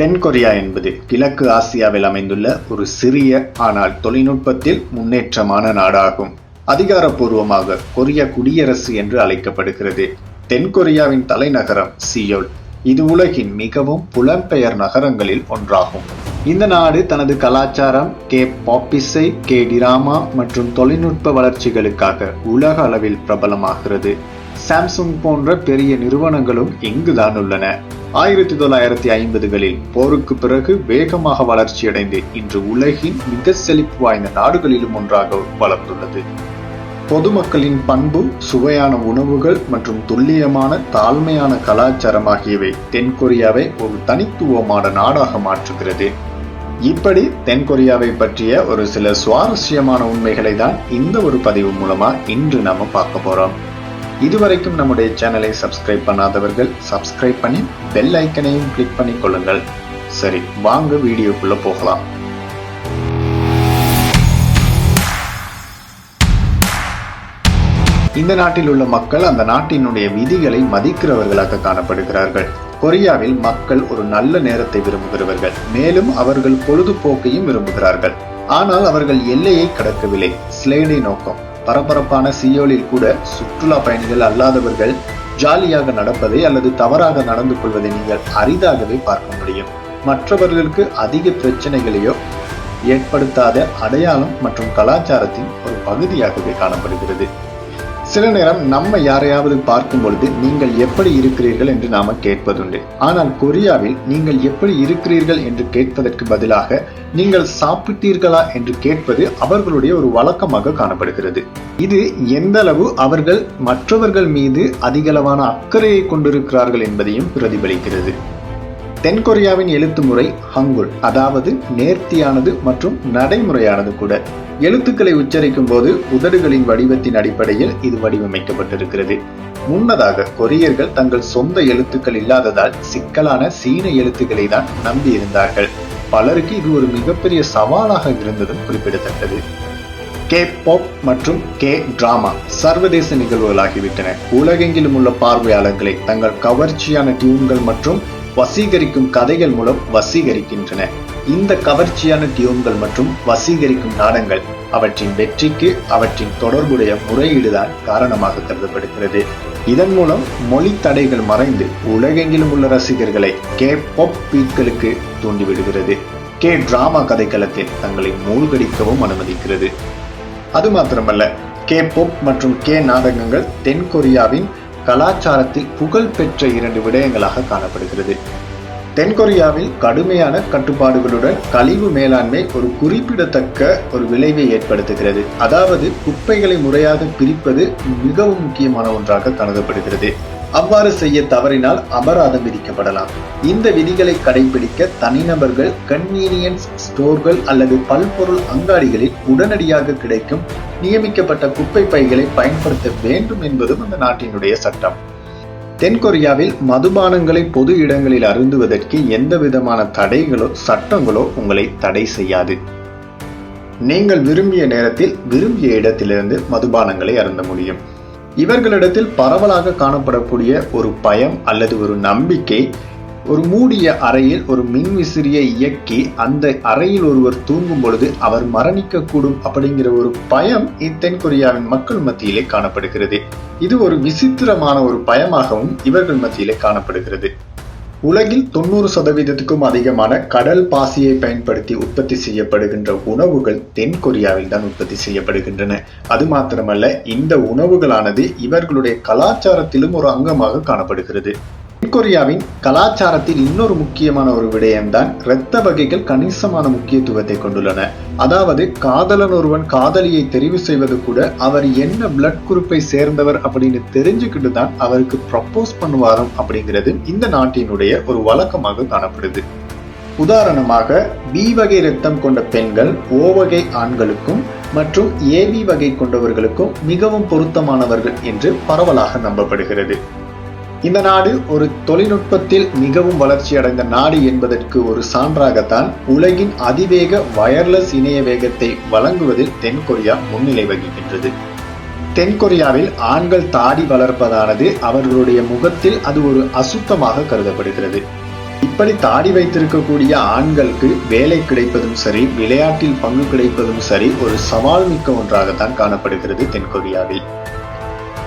தென்கொரியா என்பது கிழக்கு ஆசியாவில் அமைந்துள்ள ஒரு சிறிய ஆனால் தொழில்நுட்பத்தில் முன்னேற்றமான நாடாகும். அதிகாரப்பூர்வமாக கொரிய குடியரசு என்று அழைக்கப்படுகிறது. தென்கொரியாவின் தலைநகரம் சியோல். இது உலகின் மிகவும் புலம்பெயர் நகரங்களில் ஒன்றாகும். இந்த நாடு தனது கலாச்சாரம் கே பாப்பிசை கே டிராமா மற்றும் தொழில்நுட்ப வளர்ச்சிகளுக்காக உலக அளவில் பிரபலமாகிறது. சாம்சுங் போன்ற பெரிய நிறுவனங்களும் இங்குதான் உள்ளன. ஆயிரத்தி தொள்ளாயிரத்தி ஐம்பதுகளில் போருக்கு பிறகு வேகமாக வளர்ச்சியடைந்து இன்று உலகின் மிக செழிப்பு வாய்ந்த நாடுகளிலும் ஒன்றாக வளர்ந்துள்ளது. பொதுமக்களின் பண்பு சுவையான உணவுகள் மற்றும் துல்லியமான தாழ்மையான கலாச்சாரம் ஆகியவை தென்கொரியாவை ஒரு தனித்துவமான நாடாக மாற்றுகிறது. இப்படி தென்கொரியாவை பற்றிய ஒரு சில சுவாரஸ்யமான உண்மைகளை தான் இந்த ஒரு பதிவு மூலமா இன்று நாம பார்க்க போறோம். இதுவரைக்கும் நம்முடைய சேனலை சப்ஸ்கிரைப் பண்ணாதவர்கள் சப்ஸ்கிரைப் பண்ணி பெல் ஐக்கனையும் கிளிக் பண்ணி கொள்ளுங்கள். சரி வாங்க வீடியோக்குள்ள போகலாம். இந்த நாட்டில் உள்ள மக்கள் அந்த நாட்டினுடைய விதிகளை மதிக்கிறவர்களாக காணப்படுகிறார்கள். கொரியாவில் மக்கள் ஒரு நல்ல நேரத்தை விரும்புகிறவர்கள். மேலும் அவர்கள் பொழுதுபோக்கையும் விரும்புகிறார்கள். ஆனால் அவர்கள் எல்லையை கடக்கவில்லை. ஸ்லேடை நோக்கம். பரபரப்பான சியோலில் கூட சுற்றுலா பயணிகள் அல்லாதவர்கள் ஜாலியாக நடப்பதை அல்லது தவறாக நடந்து கொள்வதை நீங்கள் அரிதாகவே பார்க்க முடியும். மற்றவர்களுக்கு அதிக பிரச்சனைகளையோ ஏற்படுத்தாத அடையாளம் மற்றும் கலாச்சாரத்தின் ஒரு பகுதியாகவே காணப்படுகிறது. சில நேரம் நம்ம யாரையாவது பார்க்கும் பொழுது நீங்கள் எப்படி இருக்கிறீர்கள் என்று நாம கேட்பதுண்டு. ஆனால் கொரியாவில் நீங்கள் எப்படி இருக்கிறீர்கள் என்று கேட்பதற்கு பதிலாக நீங்கள் சாப்பிட்டீர்களா என்று கேட்பது அவர்களுடைய ஒரு வழக்கமாக காணப்படுகிறது. இது எந்த அளவு அவர்கள் மற்றவர்கள் மீது அதிகளவான அக்கறையை கொண்டிருக்கிறார்கள் என்பதையும் பிரதிபலிக்கிறது. தென்கொரியாவின் எழுத்து முறை ஹங்குல் அதாவது நேர்த்தியானது மற்றும் நடைமுறையானது கூட. எழுத்துக்களை உச்சரிக்கும் போது உதடுகளின் வடிவத்தின் அடிப்படையில் இது வடிவமைக்கப்பட்டிருக்கிறது. முன்னதாக கொரியர்கள் தங்கள் சொந்த எழுத்துக்கள் இல்லாததால் சிக்கலான சீன எழுத்துக்களை தான் நம்பி இருந்தார்கள் பலருக்கு இது ஒரு மிகப்பெரிய சவாலாக இருந்ததும் குறிப்பிடத்தக்கது. கே பாப் மற்றும் கே டிராமா சர்வதேச நிகழ்வுகளாகிவிட்டன உலகெங்கிலும் உள்ள பார்வையாளர்களை தங்கள் கவர்ச்சியான டியூன்கள் மற்றும் வசீகரிக்கும் கதைகள் மூலம் வசீகரிக்கின்றன. இந்த கவர்ச்சியான டியூன்கள் மற்றும் வசீகரிக்கும் நாடங்கள் அவற்றின் வெற்றிக்கு அவற்றின் தொடர்புடைய முறையீடுதான் காரணமாக கருதப்படுகிறது. இதன் மூலம் மொழி தடைகள் மறைந்து உலகெங்கிலும் உள்ள ரசிகர்களை கே பொப் பீட்களுக்கு தூண்டிவிடுகிறது. கே டிராமா கதைக்களத்தில் தங்களை மூழ்கடிக்கவும் அனுமதிக்கிறது. அது மாத்திரமல்ல கே பொப் மற்றும் கே நாடகங்கள் தென்கொரியாவின் கலாச்சாரத்தில் புகழ்பெற்ற இரண்டு விடயங்களாக காணப்படுகிறது. தென்கொரியாவில் கடுமையான கட்டுப்பாடுகளுடன் கழிவு மேலாண்மை ஒரு குறிப்பிடத்தக்க ஒரு விளைவை ஏற்படுத்துகிறது. அதாவது குப்பைகளை முறையாக பிரிப்பது மிகவும் முக்கியமான ஒன்றாக கருதப்படுகிறது. அவ்வாறு செய்ய தவறினால் அபராதம் விதிக்கப்படலாம். இந்த விதிகளை கடைபிடிக்க தனிநபர்கள் கன்வீனியன்ஸ் ஸ்டோர்கள் அல்லது பல்பொருள் அங்காடிகளில் உடனடியாக கிடைக்கும் நியமிக்கப்பட்ட குப்பை பைகளை பயன்படுத்த வேண்டும் என்பதும் அந்த நாட்டினுடைய சட்டம். தென்கொரியாவில் மதுபானங்களை பொது இடங்களில் அருந்துவதற்கு எந்த விதமான தடைகளோ சட்டங்களோ உங்களை தடை செய்யாது. நீங்கள் விரும்பிய நேரத்தில் விரும்பிய இடத்திலிருந்து மதுபானங்களை அருந்த முடியும். இவர்களிடத்தில் பரவலாக காணப்படக்கூடிய ஒரு பயம் அல்லது ஒரு நம்பிக்கை ஒரு மூடிய அறையில் ஒரு மின் விசிறியை இயக்கி அந்த அறையில் ஒருவர் தூங்கும் பொழுது அவர் மரணிக்கக்கூடும் அப்படிங்கிற ஒரு பயம் தென்கொரியாவின் மக்கள் மத்தியிலே காணப்படுகிறது. இது ஒரு விசித்திரமான ஒரு பயமாகவும் இவர்கள் மத்தியிலே காணப்படுகிறது. உலகில் தொண்ணூறு சதவீதத்துக்கும் அதிகமான கடல் பாசியை பயன்படுத்தி உற்பத்தி செய்யப்படுகின்ற உணவுகள் தென்கொரியாவில் தான் உற்பத்தி செய்யப்படுகின்றன. அது மாத்திரமல்ல இந்த உணவுகளானது இவர்களுடைய கலாச்சாரத்திலும் ஒரு அங்கமாக காணப்படுகிறது. தென்கொரியாவின் கலாச்சாரத்தில் இன்னொரு முக்கியமான ஒரு விடயம்தான் இரத்த வகைகள் கணிசமான முக்கியத்துவத்தை கொண்டுள்ளன. அதாவது காதலன் ஒருவன் காதலியை தெரிவு செய்வது கூட அவர் என்ன பிளட் குரூப்பை சேர்ந்தவர் அப்படின்னு தெரிஞ்சுக்கிட்டு தான் அவருக்கு ப்ரப்போஸ் பண்ணுவாராம் அப்படிங்கிறது இந்த நாட்டினுடைய ஒரு வழக்கமாக காணப்படுது. உதாரணமாக பி வகை ரத்தம் கொண்ட பெண்கள் ஓ வகை ஆண்களுக்கும் மற்றும் ஏபி வகை கொண்டவர்களுக்கும் மிகவும் பொருத்தமானவர்கள் என்று பரவலாக நம்பப்படுகிறது. இந்த நாடு ஒரு தொழில்நுட்பத்தில் மிகவும் வளர்ச்சி அடைந்த நாடு என்பதற்கு ஒரு சான்றாகத்தான் உலகின் அதிவேக வயர்லெஸ் இணைய வேகத்தை வழங்குவதில் தென்கொரியா முன்னிலை வகிக்கின்றது. தென்கொரியாவில் ஆண்கள் தாடி வளர்ப்பதானது அவர்களுடைய முகத்தில் அது ஒரு அசுத்தமாக கருதப்படுகிறது. இப்படி தாடி வைத்திருக்கக்கூடிய ஆண்களுக்கு வேலை கிடைப்பதும் சரி விளையாட்டில் பங்கு கிடைப்பதும் சரி ஒரு சவால் மிக்க ஒன்றாகத்தான் காணப்படுகிறது தென்கொரியாவில்.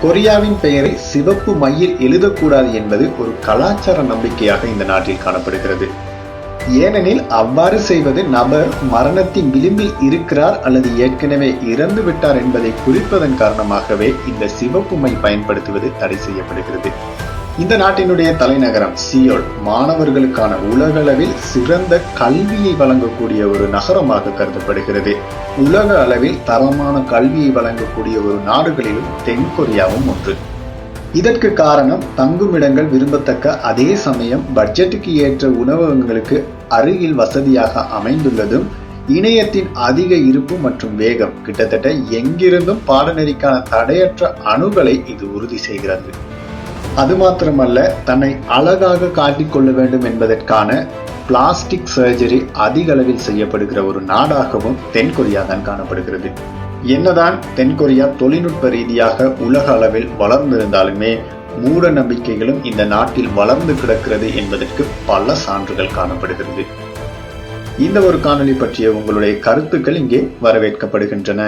கொரியாவின் பெயரை சிவப்பு மையில் எழுதக்கூடாது என்பது ஒரு கலாச்சார நம்பிக்கையாக இந்த நாட்டில் காணப்படுகிறது. ஏனெனில் அவ்வாறு செய்வது நபர் மரணத்தின் விளிம்பில் இருக்கிறார் அல்லது ஏற்கனவே இறந்து விட்டார் என்பதை குறிப்பதன் காரணமாகவே இந்த சிவப்பு மை பயன்படுத்துவது தடை செய்யப்படுகிறது. இந்த நாட்டினுடைய தலைநகரம் சியோல் மாணவர்களுக்கான உலகளவில் சிறந்த கல்வியை வழங்கக்கூடிய ஒரு நகரமாக கருதப்படுகிறது. உலக அளவில் தரமான கல்வியை வழங்கக்கூடிய ஒரு நாடுகளிலும் தென்கொரியாவும் ஒன்று. இதற்கு காரணம் தங்குமிடங்கள் விரும்பத்தக்க அதே சமயம் பட்ஜெட்டுக்கு ஏற்ற உணவகங்களுக்கு அருகில் வசதியாக அமைந்துள்ளதும் இணையத்தின் அதிக இருப்பு மற்றும் வேகம் கிட்டத்தட்ட எங்கிருந்தும் பாடநெறிக்கான தடையற்ற அணுகலை இது உறுதி செய்கிறது. அது மாத்திரமல்ல தன்னை அழகாக காட்டிக்கொள்ள வேண்டும் என்பதற்கான பிளாஸ்டிக் சர்ஜரி அதிக அளவில் செய்யப்படுகிற ஒரு நாடாகவும் தென்கொரியா தான் காணப்படுகிறது. என்னதான் தென்கொரியா தொழில்நுட்ப ரீதியாக உலக அளவில் வளர்ந்திருந்தாலுமே மூட நம்பிக்கைகளும் இந்த நாட்டில் வளர்ந்து கிடக்கிறது என்பதற்கு பல சான்றுகள் காணப்படுகிறது. இந்த ஒரு காணொளி பற்றிய உங்களுடைய கருத்துக்கள் இங்கே வரவேற்கப்படுகின்றன.